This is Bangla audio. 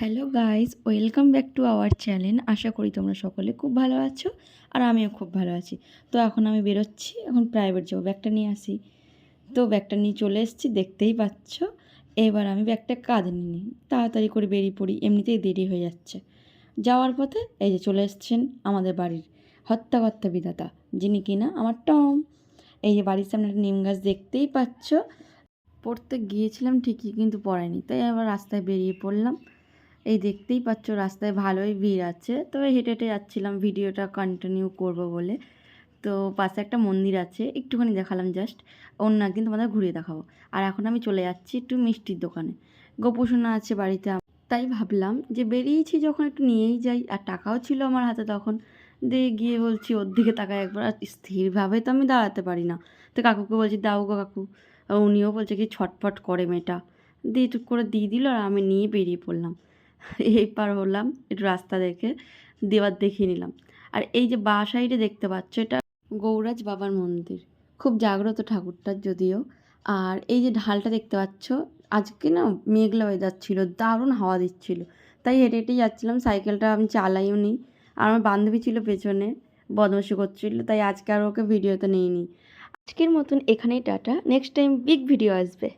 Hello guys welcome back to our channel আশা করি তোমরা সকলে খুব ভালো আছো আর আমিও খুব ভালো আছি। তো এখন আমি বেরোচ্ছি। এখন প্রাইভেট যাব ব্যাগটা নিয়ে আসি। তো ব্যাগটা নিয়ে চলে এসেছি, দেখতেই পাচ্ছ। এবার আমি ব্যাগটা কাঁধে নিই। তাড়াতাড়ি করে বেরিয়ে পড়ি। এমনিতেই দেরি হয়ে যাচ্ছে। যাওয়ার পথে এই যে চলে এসছেন আমাদের বাড়ির হত্যাকর্তা বিধাতা, যিনি কিনা আমার টম। এই যে বাড়ির সামনে একটা নিম গাছ দেখতেই পাচ্ছ। পড়তে গিয়েছিলাম ঠিকই, কিন্তু পড়ায়নি। তাই আবার রাস্তায় বেরিয়ে পড়লাম। এই দেখতেই পাচ্ছ রাস্তায় ভালোই ভিড় আছে। তবে হেঁটে হেঁটে যাচ্ছিলাম, ভিডিওটা কন্টিনিউ করব বলে। তো পাশে একটা মন্দির আছে, একটুখানি দেখালাম জাস্ট অন্য একদিন তোমাদের ঘুরিয়ে দেখাবো। আর এখন আমি চলে যাচ্ছি একটু মিষ্টির দোকানে। গোপোষণা আছে বাড়িতে তাই ভাবলাম যে বেরিয়েছি যখন একটু নিয়েই যাই। আর টাকাও ছিল আমার হাতে তখন। দিয়ে গিয়ে বলছি, ওর দিকে তাকায় একবার। আর স্থিরভাবে তো আমি দাঁড়াতে পারি না। তো কাকুকে বলছি, দাও গো কাকু। উনিও বলছে কি, ছটফট করে মেয়েটা। দিয়ে টুক করে দিয়ে দিল আর আমি নিয়ে বেরিয়ে পড়লাম। এই পার হলাম একটু রাস্তা দেখে দেওয়ার দেখিয়ে নিলাম। আর এই যে বা সাইডে দেখতে পাচ্ছ, এটা গৌরাজ বাবার মন্দির। খুব জাগ্রত ঠাকুরটার যদিও। আর এই যে ঢালটা দেখতে পাচ্ছ, আজকে না মেঘলা ওয়েদার ছিল, দারুণ হাওয়া দিচ্ছিল। তাই হেঁটে হেঁটেই যাচ্ছিলাম, সাইকেলটা আমি চালাইও নি। আর আমার বান্ধবী ছিল পেছনে, বদমাশি করছিল, তাই আজকে আর ওকে ভিডিওতে নিইনি। আজকের মতন এখানেই tata next time big video আসবে।